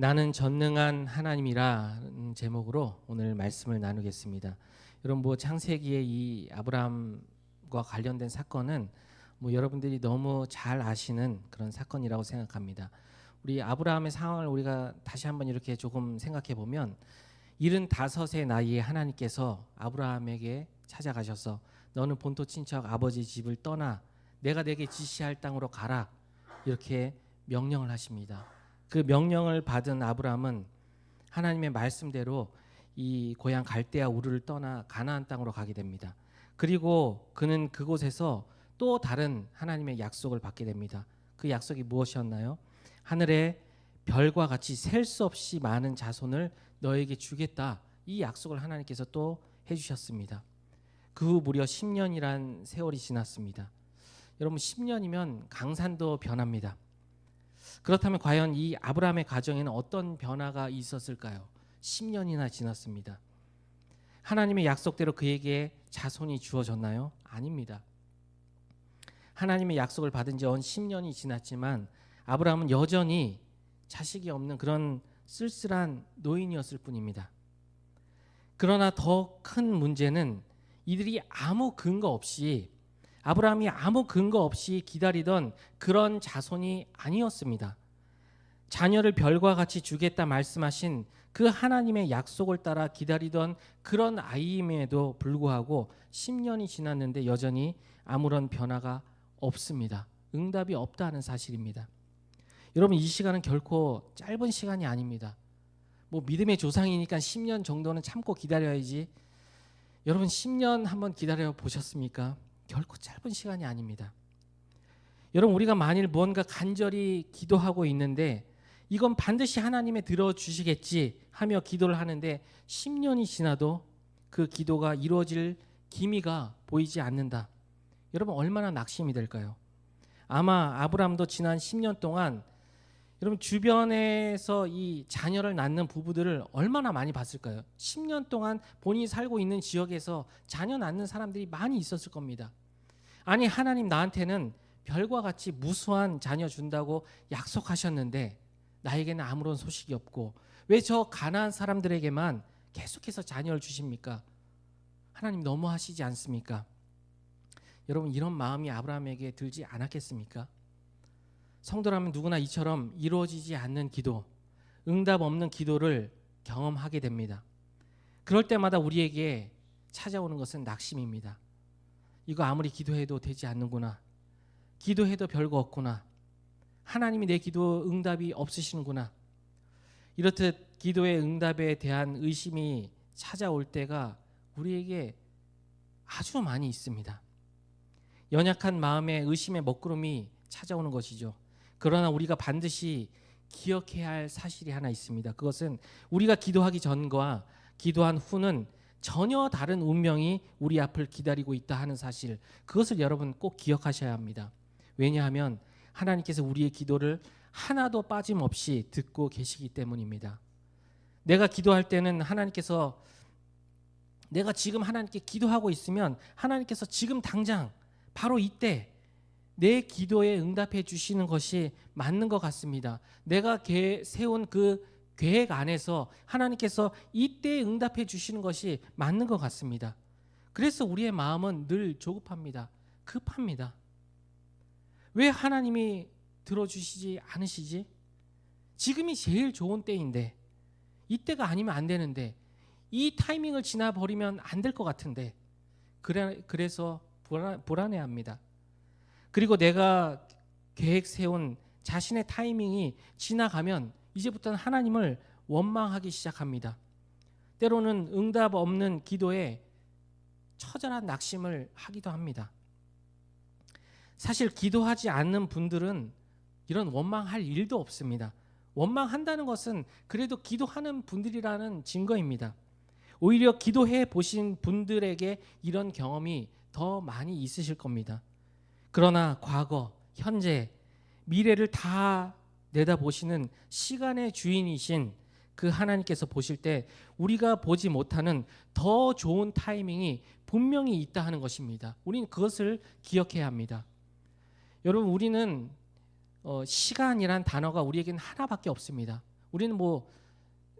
나는 전능한 하나님이라는 제목으로 오늘 말씀을 나누겠습니다. 여러분 뭐 창세기의 이 아브라함과 관련된 사건은 뭐 여러분들이 너무 잘 아시는 그런 사건이라고 생각합니다. 우리 아브라함의 상황을 우리가 다시 한번 이렇게 조금 생각해 보면 일흔 다섯의 나이에 하나님께서 아브라함에게 찾아가셔서 너는 본토 친척 아버지 집을 떠나 내가 내게 지시할 땅으로 가라 이렇게 명령을 하십니다. 그 명령을 받은 아브라함은 하나님의 말씀대로 이 고향 갈대아 우르를 떠나 가나안 땅으로 가게 됩니다. 그리고 그는 그곳에서 또 다른 하나님의 약속을 받게 됩니다. 그 약속이 무엇이었나요? 하늘에 별과 같이 셀 수 없이 많은 자손을 너에게 주겠다. 이 약속을 하나님께서 또 해주셨습니다. 그 후 무려 10년이란 세월이 지났습니다. 여러분 10년이면 강산도 변합니다. 그렇다면 과연 이 아브라함의 가정에는 어떤 변화가 있었을까요? 10년이나 지났습니다. 하나님의 약속대로 그에게 자손이 주어졌나요? 아닙니다. 하나님의 약속을 받은 지온 10년이 지났지만 아브라함은 여전히 자식이 없는 그런 쓸쓸한 노인이었을 뿐입니다. 그러나 더 큰 문제는 이들이 아무 근거 없이 아브라함이 아무 근거 없이 기다리던 그런 자손이 아니었습니다. 자녀를 별과 같이 주겠다 말씀하신 그 하나님의 약속을 따라 기다리던 그런 아이임에도 불구하고 10년이 지났는데 여전히 아무런 변화가 없습니다. 응답이 없다는 사실입니다. 여러분 이 시간은 결코 짧은 시간이 아닙니다. 뭐 믿음의 조상이니까 10년 정도는 참고 기다려야지. 여러분 10년 한번 기다려 보셨습니까? 결코 짧은 시간이 아닙니다. 여러분 우리가 만일 무언가 간절히 기도하고 있는데 이건 반드시 하나님의 들어 주시겠지 하며 기도를 하는데 10년이 지나도 그 기도가 이루어질 기미가 보이지 않는다. 여러분 얼마나 낙심이 될까요? 아마 아브람도 지난 10년 동안 여러분 주변에서 이 자녀를 낳는 부부들을 얼마나 많이 봤을까요? 10년 동안 본인이 살고 있는 지역에서 자녀 낳는 사람들이 많이 있었을 겁니다. 아니 하나님 나한테는 별과 같이 무수한 자녀 준다고 약속하셨는데 나에게는 아무런 소식이 없고 왜 저 가난한 사람들에게만 계속해서 자녀를 주십니까? 하나님 너무하시지 않습니까? 여러분 이런 마음이 아브라함에게 들지 않았겠습니까? 성도라면 누구나 이처럼 이루어지지 않는 기도, 응답 없는 기도를 경험하게 됩니다. 그럴 때마다 우리에게 찾아오는 것은 낙심입니다. 이거 아무리 기도해도 되지 않는구나. 기도해도 별거 없구나. 하나님이 내 기도 응답이 없으시는구나. 이렇듯 기도의 응답에 대한 의심이 찾아올 때가 우리에게 아주 많이 있습니다. 연약한 마음에 의심의 먹구름이 찾아오는 것이죠. 그러나 우리가 반드시 기억해야 할 사실이 하나 있습니다. 그것은 우리가 기도하기 전과 기도한 후는 전혀 다른 운명이 우리 앞을 기다리고 있다 하는 사실. 그것을 여러분 꼭 기억하셔야 합니다. 왜냐하면 하나님께서 우리의 기도를 하나도 빠짐없이 듣고 계시기 때문입니다. 내가 기도할 때는 하나님께서 내가 지금 하나님께 기도하고 있으면 하나님께서 지금 당장 바로 이때 내 기도에 응답해 주시는 것이 맞는 것 같습니다. 내가 계, 세운 그 계획 안에서 하나님께서 이때 응답해 주시는 것이 맞는 것 같습니다. 그래서 우리의 마음은 늘 조급합니다. 급합니다. 왜 하나님이 들어주시지 않으시지? 지금이 제일 좋은 때인데 이때가 아니면 안 되는데 이 타이밍을 지나 버리면 안 될 것 같은데 그래, 그래서 불안, 불안해합니다. 그리고 내가 계획 세운 자신의 타이밍이 지나가면 이제부터는 하나님을 원망하기 시작합니다. 때로는 응답 없는 기도에 처절한 낙심을 하기도 합니다. 사실 기도하지 않는 분들은 이런 원망할 일도 없습니다. 원망한다는 것은 그래도 기도하는 분들이라는 증거입니다. 오히려 기도해 보신 분들에게 이런 경험이 더 많이 있으실 겁니다. 그러나 과거, 현재, 미래를 다 내다보시는 시간의 주인이신 그 하나님께서 보실 때 우리가 보지 못하는 더 좋은 타이밍이 분명히 있다 하는 것입니다. 우리는 그것을 기억해야 합니다. 여러분, 우리는 어, 시간이란 단어가 우리에게는 하나밖에 없습니다. 우리는 뭐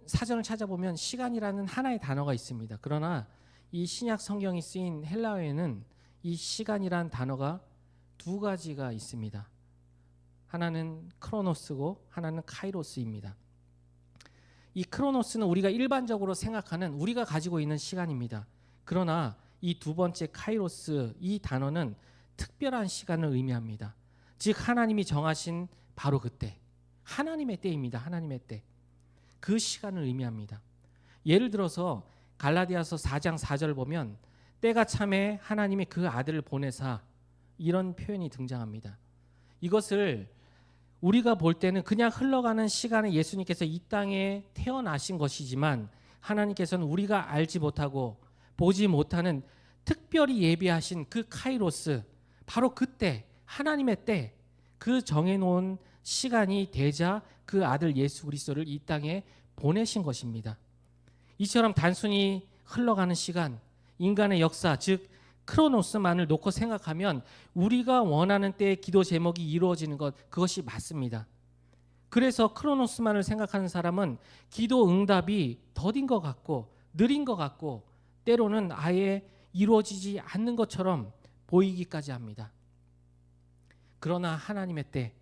사전을 찾아보면 시간이라는 하나의 단어가 있습니다. 그러나 이 신약 성경이 쓰인 헬라어에는 이 시간이란 단어가 두 가지가 있습니다. 하나는 크로노스고 하나는 카이로스입니다. 이 크로노스는 우리가 일반적으로 생각하는 우리가 가지고 있는 시간입니다. 그러나 이 두 번째 카이로스 이 단어는 특별한 시간을 의미합니다. 즉 하나님이 정하신 바로 그때 하나님의 때입니다. 하나님의 때. 그 시간을 의미합니다. 예를 들어서 갈라디아서 4장 4절 보면 때가 참에 하나님이 그 아들을 보내사 이런 표현이 등장합니다. 이것을 우리가 볼 때는 그냥 흘러가는 시간에 예수님께서 이 땅에 태어나신 것이지만 하나님께서는 우리가 알지 못하고 보지 못하는 특별히 예비하신 그 카이로스 바로 그때 하나님의 때 그 정해놓은 시간이 되자 그 아들 예수 그리스도를 이 땅에 보내신 것입니다. 이처럼 단순히 흘러가는 시간, 인간의 역사, 즉 크로노스만을 놓고 생각하면 우리가 원하는 때에 기도 제목이 이루어지는 것 그것이 맞습니다. 그래서 크로노스만을 생각하는 사람은 기도 응답이 더딘 것 같고 느린 것 같고 때로는 아예 이루어지지 않는 것처럼 보이기까지 합니다. 그러나 하나님의 때,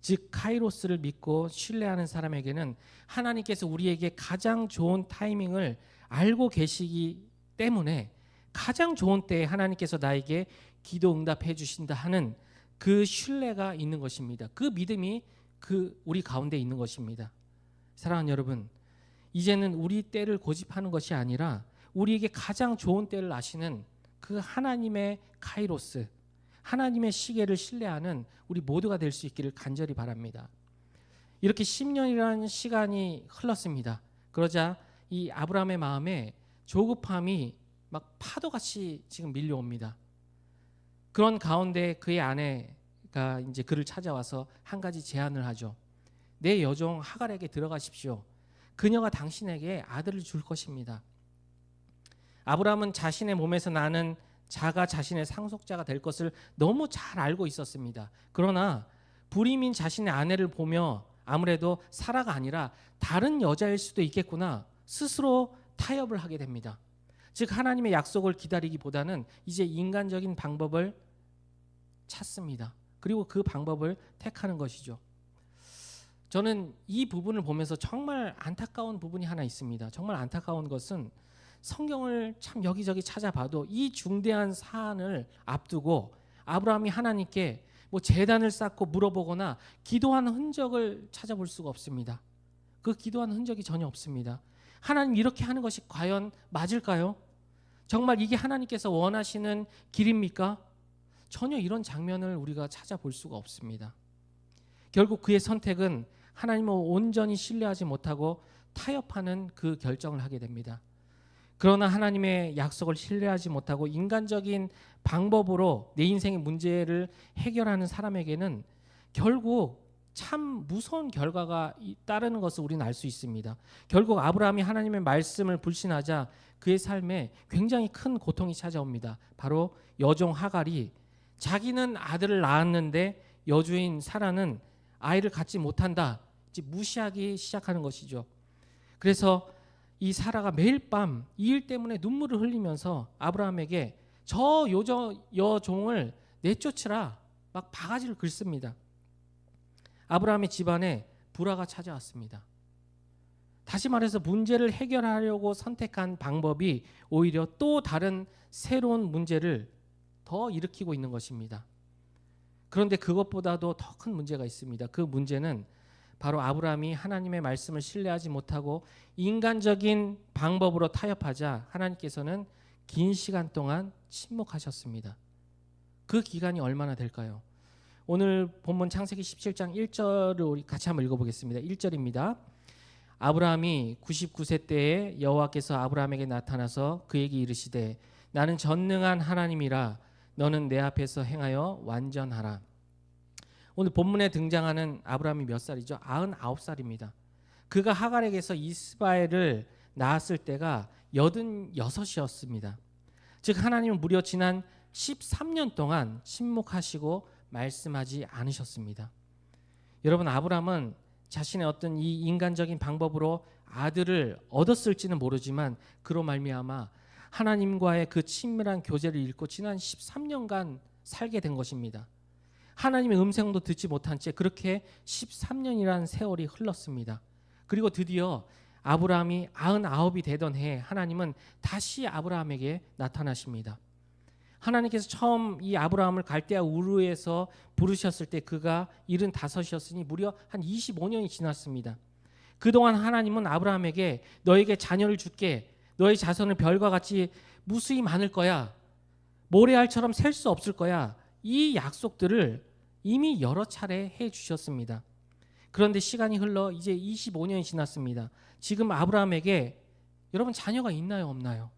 즉 카이로스를 믿고 신뢰하는 사람에게는 하나님께서 우리에게 가장 좋은 타이밍을 알고 계시기 때문에 가장 좋은 때에 하나님께서 나에게 기도 응답해 주신다 하는 그 신뢰가 있는 것입니다. 그 믿음이 그 우리 가운데 있는 것입니다. 사랑하는 여러분, 이제는 우리 때를 고집하는 것이 아니라 우리에게 가장 좋은 때를 아시는 그 하나님의 카이로스, 하나님의 시계를 신뢰하는 우리 모두가 될 수 있기를 간절히 바랍니다. 이렇게 10년이라는 시간이 흘렀습니다. 그러자 이 아브라함의 마음에 조급함이 막 파도같이 지금 밀려옵니다. 그런 가운데 그의 아내가 이제 그를 찾아와서 한 가지 제안을 하죠. 내 여종 하갈에게 들어가십시오. 그녀가 당신에게 아들을 줄 것입니다. 아브라함은 자신의 몸에서 나는 자가 자신의 상속자가 될 것을 너무 잘 알고 있었습니다. 그러나 불임인 자신의 아내를 보며 아무래도 사라가 아니라 다른 여자일 수도 있겠구나 스스로 타협을 하게 됩니다. 즉 하나님의 약속을 기다리기보다는 이제 인간적인 방법을 찾습니다. 그리고 그 방법을 택하는 것이죠. 저는 이 부분을 보면서 정말 안타까운 부분이 하나 있습니다. 정말 안타까운 것은 성경을 참 여기저기 찾아봐도 이 중대한 사안을 앞두고 아브라함이 하나님께 뭐 재단을 쌓고 물어보거나 기도하는 흔적을 찾아볼 수가 없습니다. 그 기도하는 흔적이 전혀 없습니다. 하나님 이렇게 하는 것이 과연 맞을까요? 정말 이게 하나님께서 원하시는 길입니까? 전혀 이런 장면을 우리가 찾아볼 수가 없습니다. 결국 그의 선택은 하나님을 온전히 신뢰하지 못하고 타협하는 그 결정을 하게 됩니다. 그러나 하나님의 약속을 신뢰하지 못하고 인간적인 방법으로 내 인생의 문제를 해결하는 사람에게는 결국 참 무서운 결과가 따르는 것을 우리는 알 수 있습니다. 결국 아브라함이 하나님의 말씀을 불신하자 그의 삶에 굉장히 큰 고통이 찾아옵니다. 바로 여종 하갈이 자기는 아들을 낳았는데 여주인 사라는 아이를 갖지 못한다. 무시하기 시작하는 것이죠. 그래서 이 사라가 매일 밤 이 일 때문에 눈물을 흘리면서 아브라함에게 저 여종을 내쫓으라 막 바가지를 긁습니다. 아브라함의 집안에 불화가 찾아왔습니다. 다시 말해서 문제를 해결하려고 선택한 방법이 오히려 또 다른 새로운 문제를 더 일으키고 있는 것입니다. 그런데 그것보다도 더 큰 문제가 있습니다. 그 문제는 바로 아브라함이 하나님의 말씀을 신뢰하지 못하고 인간적인 방법으로 타협하자 하나님께서는 긴 시간 동안 침묵하셨습니다. 그 기간이 얼마나 될까요? 오늘 본문 창세기 17장 1절을 우리 같이 한번 읽어보겠습니다. 1절입니다. 아브라함이 99세 때에 여호와께서 아브라함에게 나타나서 그에게 이르시되 나는 전능한 하나님이라 너는 내 앞에서 행하여 완전하라. 오늘 본문에 등장하는 아브라함이 몇 살이죠? 99살입니다. 그가 하갈에게서 이스바엘을 낳았을 때가 86이었습니다. 즉 하나님은 무려 지난 13년 동안 침묵하시고 말씀하지 않으셨습니다. 여러분 아브라함은 자신의 어떤 이 인간적인 방법으로 아들을 얻었을지는 모르지만 그로 말미암아 하나님과의 그 친밀한 교제를 잃고 지난 13년간 살게 된 것입니다. 하나님의 음성도 듣지 못한 채 그렇게 13년이라는 세월이 흘렀습니다. 그리고 드디어 아브라함이 99이 되던 해에 하나님은 다시 아브라함에게 나타나십니다. 하나님께서 처음 이 아브라함을 갈대아 우르에서 부르셨을 때 그가 75이었으니 무려 한 25년이 지났습니다. 그동안 하나님은 아브라함에게 너에게 자녀를 줄게. 너의 자손은 별과 같이 무수히 많을 거야. 모래알처럼 셀 수 없을 거야. 이 약속들을 이미 여러 차례 해 주셨습니다. 그런데 시간이 흘러 이제 25년이 지났습니다. 지금 아브라함에게 여러분 자녀가 있나요, 없나요?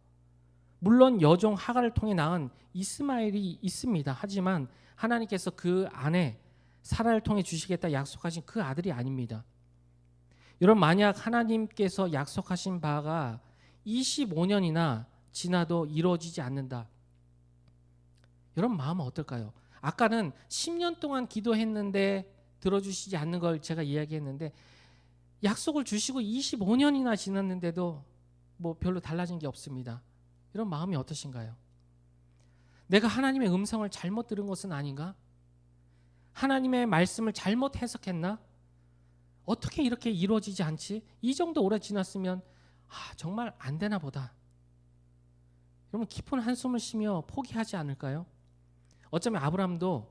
물론 여종 하가를 통해 낳은 이스마엘이 있습니다. 하지만 하나님께서 그 안에 사라를 통해 주시겠다 약속하신 그 아들이 아닙니다. 여러분 만약 하나님께서 약속하신 바가 25년이나 지나도 이루어지지 않는다. 여러분 마음은 어떨까요? 아까는 10년 동안 기도했는데 들어주시지 않는 걸 제가 이야기했는데 약속을 주시고 25년이나 지났는데도 뭐 별로 달라진 게 없습니다. 이런 마음이 어떠신가요? 내가 하나님의 음성을 잘못 들은 것은 아닌가? 하나님의 말씀을 잘못 해석했나? 어떻게 이렇게 이루어지지 않지? 이 정도 오래 지났으면 아, 정말 안 되나 보다. 여러분 깊은 한숨을 쉬며 포기하지 않을까요? 어쩌면 아브라함도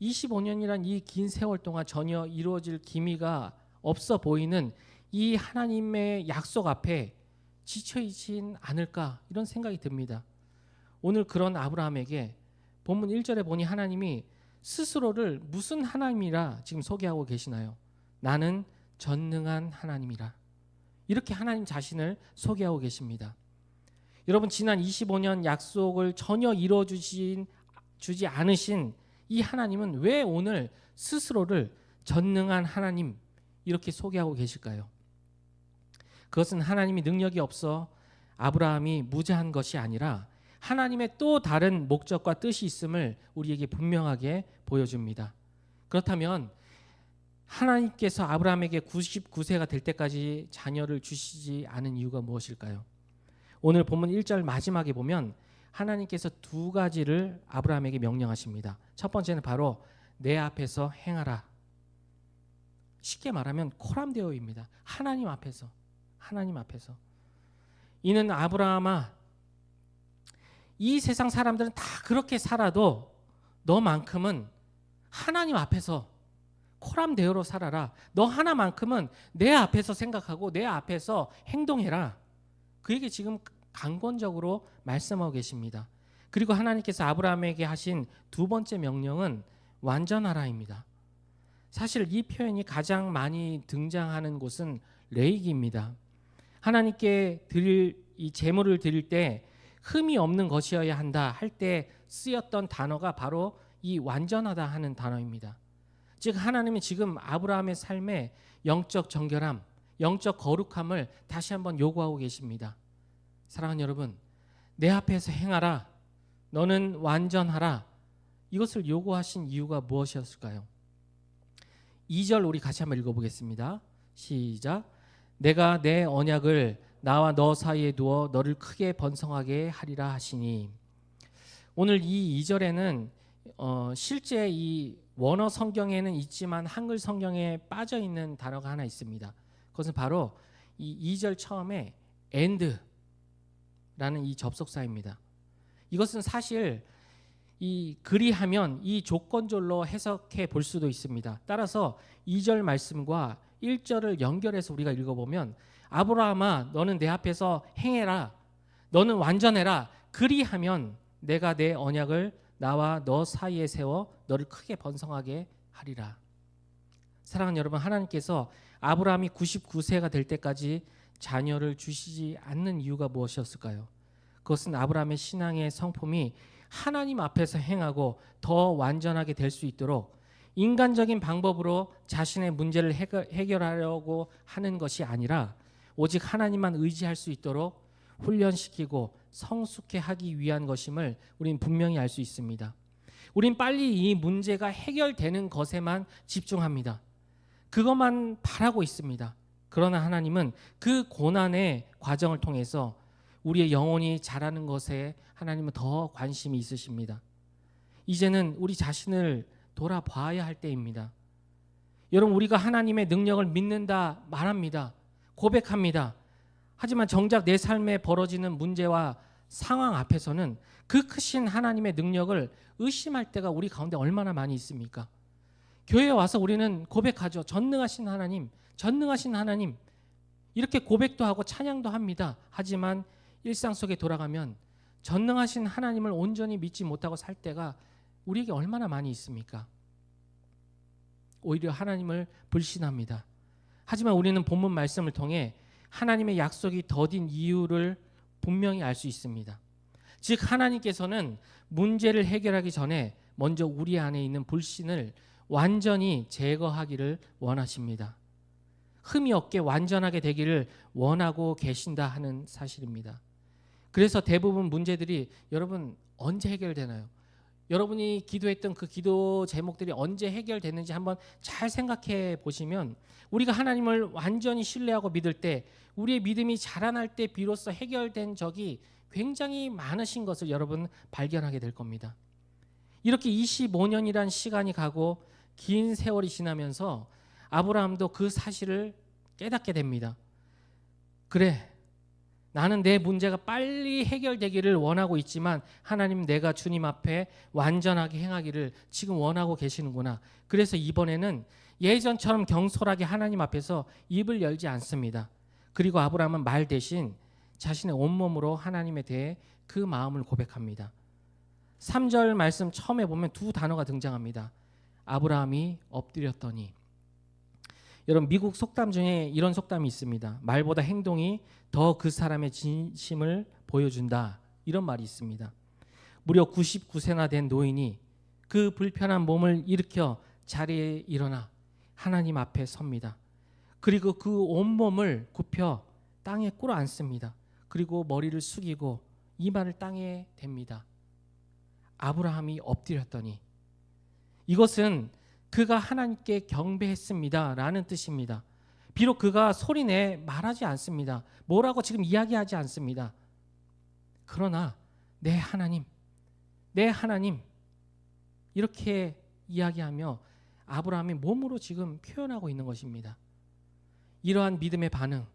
25년이란 이 긴 세월 동안 전혀 이루어질 기미가 없어 보이는 이 하나님의 약속 앞에 지쳐있진 않을까 이런 생각이 듭니다. 오늘 그런 아브라함에게 본문 1절에 보니 하나님이 스스로를 무슨 하나님이라 지금 소개하고 계시나요? 나는 전능한 하나님이라. 이렇게 하나님 자신을 소개하고 계십니다. 여러분 지난 25년 약속을 전혀 이루어 주신 주지 않으신 이 하나님은 왜 오늘 스스로를 전능한 하나님 이렇게 소개하고 계실까요? 그것은 하나님이 능력이 없어 아브라함이 무자한 것이 아니라 하나님의 또 다른 목적과 뜻이 있음을 우리에게 분명하게 보여줍니다. 그렇다면 하나님께서 아브라함에게 99세가 될 때까지 자녀를 주시지 않은 이유가 무엇일까요? 오늘 본문 1절 마지막에 보면 하나님께서 두 가지를 아브라함에게 명령하십니다. 첫 번째는 바로 내 앞에서 행하라. 쉽게 말하면 코람데오입니다. 하나님 앞에서 하나님 앞에서 이는 아브라함아 이 세상 사람들은 다 그렇게 살아도 너만큼은 하나님 앞에서 코람데오로 살아라. 너 하나만큼은 내 앞에서 생각하고 내 앞에서 행동해라. 그에게 지금 강권적으로 말씀하고 계십니다. 그리고 하나님께서 아브라함에게 하신 두 번째 명령은 완전하라입니다. 사실 이 표현이 가장 많이 등장하는 곳은 레이기입니다. 하나님께 드릴 이 제물을 드릴 때 흠이 없는 것이어야 한다 할 때 쓰였던 단어가 바로 이 완전하다 하는 단어입니다. 즉 하나님이 지금 아브라함의 삶에 영적 정결함, 영적 거룩함을 다시 한번 요구하고 계십니다. 사랑하는 여러분, 내 앞에서 행하라. 너는 완전하라. 이것을 요구하신 이유가 무엇이었을까요? 2절 우리 같이 한번 읽어보겠습니다. 시작. 내가 내 언약을 나와 너 사이에 두어 너를 크게 번성하게 하리라 하시니 오늘 이 2절에는 어, 실제 이 원어 성경에는 있지만 한글 성경에 빠져 있는 단어가 하나 있습니다. 그것은 바로 이 2절 처음에 end라는 이 접속사입니다. 이것은 사실 이 그리하면 이 조건절로 해석해 볼 수도 있습니다. 따라서 2절 말씀과 1절을 연결해서 우리가 읽어보면 아브라함아 너는 내 앞에서 행해라 너는 완전해라 그리하면 내가 내 언약을 나와 너 사이에 세워 너를 크게 번성하게 하리라. 사랑하는 여러분, 하나님께서 아브라함이 99세가 될 때까지 자녀를 주시지 않는 이유가 무엇이었을까요? 그것은 아브라함의 신앙의 성품이 하나님 앞에서 행하고 더 완전하게 될 수 있도록 인간적인 방법으로 자신의 문제를 해결하려고 하는 것이 아니라 오직 하나님만 의지할 수 있도록 훈련시키고 성숙해 하기 위한 것임을 우린 분명히 알 수 있습니다. 우린 빨리 이 문제가 해결되는 것에만 집중합니다. 그것만 바라고 있습니다. 그러나 하나님은 그 고난의 과정을 통해서 우리의 영혼이 자라는 것에 하나님은 더 관심이 있으십니다. 이제는 우리 자신을 돌아봐야 할 때입니다. 여러분 우리가 하나님의 능력을 믿는다 말합니다. 고백합니다. 하지만 정작 내 삶에 벌어지는 문제와 상황 앞에서는 그 크신 하나님의 능력을 의심할 때가 우리 가운데 얼마나 많이 있습니까? 교회에 와서 우리는 고백하죠. 전능하신 하나님, 전능하신 하나님. 이렇게 고백도 하고 찬양도 합니다. 하지만 일상 속에 돌아가면 전능하신 하나님을 온전히 믿지 못하고 살 때가 우리에게 얼마나 많이 있습니까? 오히려 하나님을 불신합니다. 하지만 우리는 본문 말씀을 통해 하나님의 약속이 더딘 이유를 분명히 알 수 있습니다. 즉 하나님께서는 문제를 해결하기 전에 먼저 우리 안에 있는 불신을 완전히 제거하기를 원하십니다. 흠이 없게 완전하게 되기를 원하고 계신다 하는 사실입니다. 그래서 대부분 문제들이 여러분 언제 해결되나요? 여러분이 기도했던 그 기도 제목들이 언제 해결됐는지 한번 잘 생각해 보시면 우리가 하나님을 완전히 신뢰하고 믿을 때 우리의 믿음이 자라날 때 비로소 해결된 적이 굉장히 많으신 것을 여러분 발견하게 될 겁니다. 이렇게 25년이란 시간이 가고 긴 세월이 지나면서 아브라함도 그 사실을 깨닫게 됩니다. 그래. 나는 내 문제가 빨리 해결되기를 원하고 있지만 하나님 내가 주님 앞에 완전하게 행하기를 지금 원하고 계시는구나. 그래서 이번에는 예전처럼 경솔하게 하나님 앞에서 입을 열지 않습니다. 그리고 아브라함은 말 대신 자신의 온몸으로 하나님에 대해 그 마음을 고백합니다. 3절 말씀 처음에 보면 두 단어가 등장합니다. 아브라함이 엎드렸더니 여러분 미국 속담 중에 이런 속담이 있습니다. 말보다 행동이 더 그 사람의 진심을 보여준다. 이런 말이 있습니다. 무려 99세나 된 노인이 그 불편한 몸을 일으켜 자리에 일어나 하나님 앞에 섭니다. 그리고 그 온몸을 굽혀 땅에 꿇어 앉습니다. 그리고 머리를 숙이고 이마를 땅에 댑니다. 아브라함이 엎드렸더니 이것은 그가 하나님께 경배했습니다 라는 뜻입니다. 비록 그가 소리내 말하지 않습니다. 뭐라고 지금 이야기하지 않습니다. 그러나 내 하나님, 내 하나님 이렇게 이야기하며 아브라함이 몸으로 지금 표현하고 있는 것입니다. 이러한 믿음의 반응,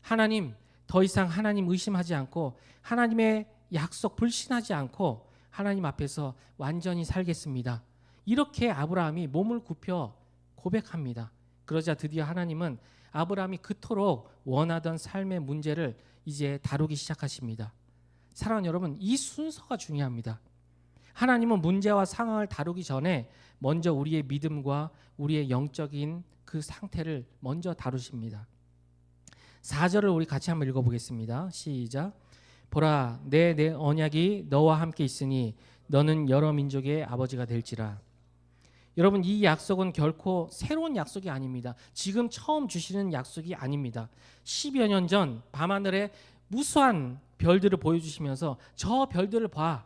하나님 더 이상 하나님 의심하지 않고 하나님의 약속 불신하지 않고 하나님 앞에서 완전히 살겠습니다. 이렇게 아브라함이 몸을 굽혀 고백합니다. 그러자 드디어 하나님은 아브라함이 그토록 원하던 삶의 문제를 이제 다루기 시작하십니다. 사랑하는 여러분, 이 순서가 중요합니다. 하나님은 문제와 상황을 다루기 전에 먼저 우리의 믿음과 우리의 영적인 그 상태를 먼저 다루십니다. 4절을 우리 같이 한번 읽어보겠습니다. 시작. 보라, 내 내 언약이 너와 함께 있으니 너는 여러 민족의 아버지가 될지라. 여러분 이 약속은 결코 새로운 약속이 아닙니다. 지금 처음 주시는 약속이 아닙니다. 10여 년 전 밤하늘에 무수한 별들을 보여주시면서 저 별들을 봐.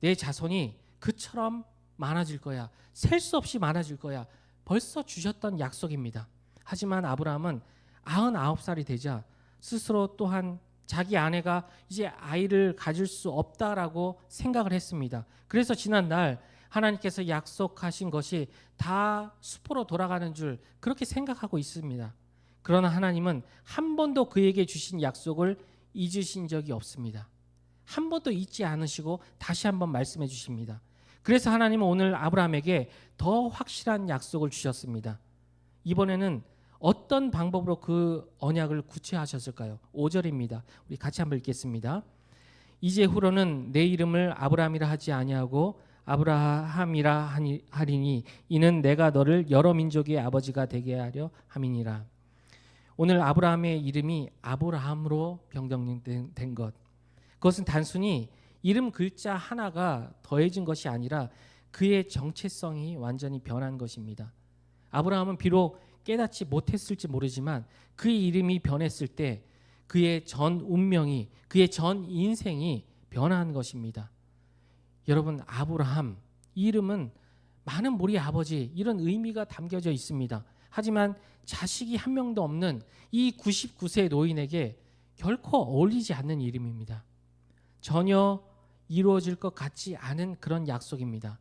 내 자손이 그처럼 많아질 거야. 셀 수 없이 많아질 거야. 벌써 주셨던 약속입니다. 하지만 아브라함은 99살이 되자 스스로 또한 자기 아내가 이제 아이를 가질 수 없다라고 생각을 했습니다. 그래서 지난 날 하나님께서 약속하신 것이 다 수포로 돌아가는 줄 그렇게 생각하고 있습니다. 그러나 하나님은 한 번도 그에게 주신 약속을 잊으신 적이 없습니다. 한 번도 잊지 않으시고 다시 한번 말씀해 주십니다. 그래서 하나님은 오늘 아브라함에게 더 확실한 약속을 주셨습니다. 이번에는 어떤 방법으로 그 언약을 구체하셨을까요? 5절입니다. 우리 같이 한번 읽겠습니다. 이제 후로는 내 이름을 아브라함이라 하지 아니하고 아브라함이라 하리니 이는 내가 너를 여러 민족의 아버지가 되게 하려 함이니라. 오늘 아브라함의 이름이 아브라함으로 변경된 것. 그것은 단순히 이름 글자 하나가 더해진 것이 아니라 그의 정체성이 완전히 변한 것입니다. 아브라함은 비록 깨닫지 못했을지 모르지만 그의 이름이 변했을 때 그의 전 운명이 그의 전 인생이 변한 것입니다. 여러분 아브라함 이름은 많은 무리 아버지 이런 의미가 담겨져 있습니다. 하지만 자식이 한 명도 없는 이 99세 노인에게 결코 어울리지 않는 이름입니다. 전혀 이루어질 것 같지 않은 그런 약속입니다.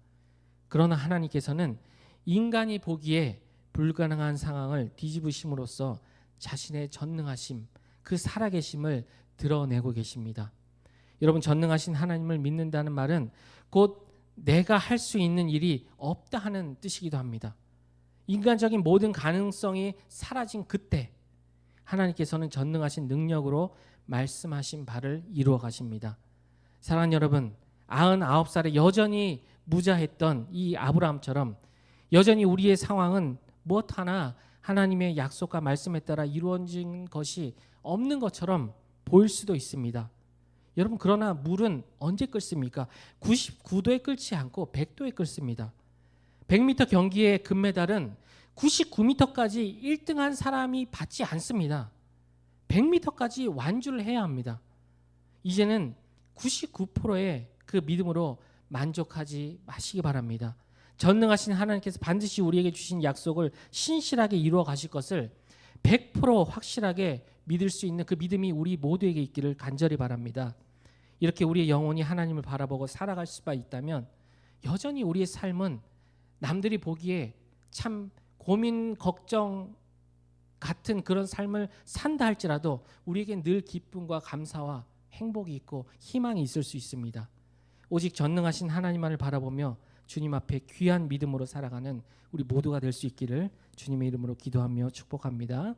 그러나 하나님께서는 인간이 보기에 불가능한 상황을 뒤집으심으로써 자신의 전능하심, 그 살아계심을 드러내고 계십니다. 여러분 전능하신 하나님을 믿는다는 말은 곧 내가 할 수 있는 일이 없다 하는 뜻이기도 합니다. 인간적인 모든 가능성이 사라진 그때 하나님께서는 전능하신 능력으로 말씀하신 바를 이루어 가십니다. 사랑하는 여러분, 99살에 여전히 무자했던 이 아브라함처럼 여전히 우리의 상황은 무엇 하나 하나님의 약속과 말씀에 따라 이루어진 것이 없는 것처럼 보일 수도 있습니다. 여러분 그러나 물은 언제 끓습니까? 99도에 끓지 않고 100도에 끓습니다. 100m 경기의 금메달은 99m까지 1등한 사람이 받지 않습니다. 100m까지 완주를 해야 합니다. 이제는 99%의 그 믿음으로 만족하지 마시기 바랍니다. 전능하신 하나님께서 반드시 우리에게 주신 약속을 신실하게 이루어 가실 것을 100% 확실하게 믿을 수 있는 그 믿음이 우리 모두에게 있기를 간절히 바랍니다. 이렇게 우리의 영혼이 하나님을 바라보고 살아갈 수가 있다면 여전히 우리의 삶은 남들이 보기에 참 고민 걱정 같은 그런 삶을 산다 할지라도 우리에게 늘 기쁨과 감사와 행복이 있고 희망이 있을 수 있습니다. 오직 전능하신 하나님만을 바라보며 주님 앞에 귀한 믿음으로 살아가는 우리 모두가 될 수 있기를 주님의 이름으로 기도하며 축복합니다.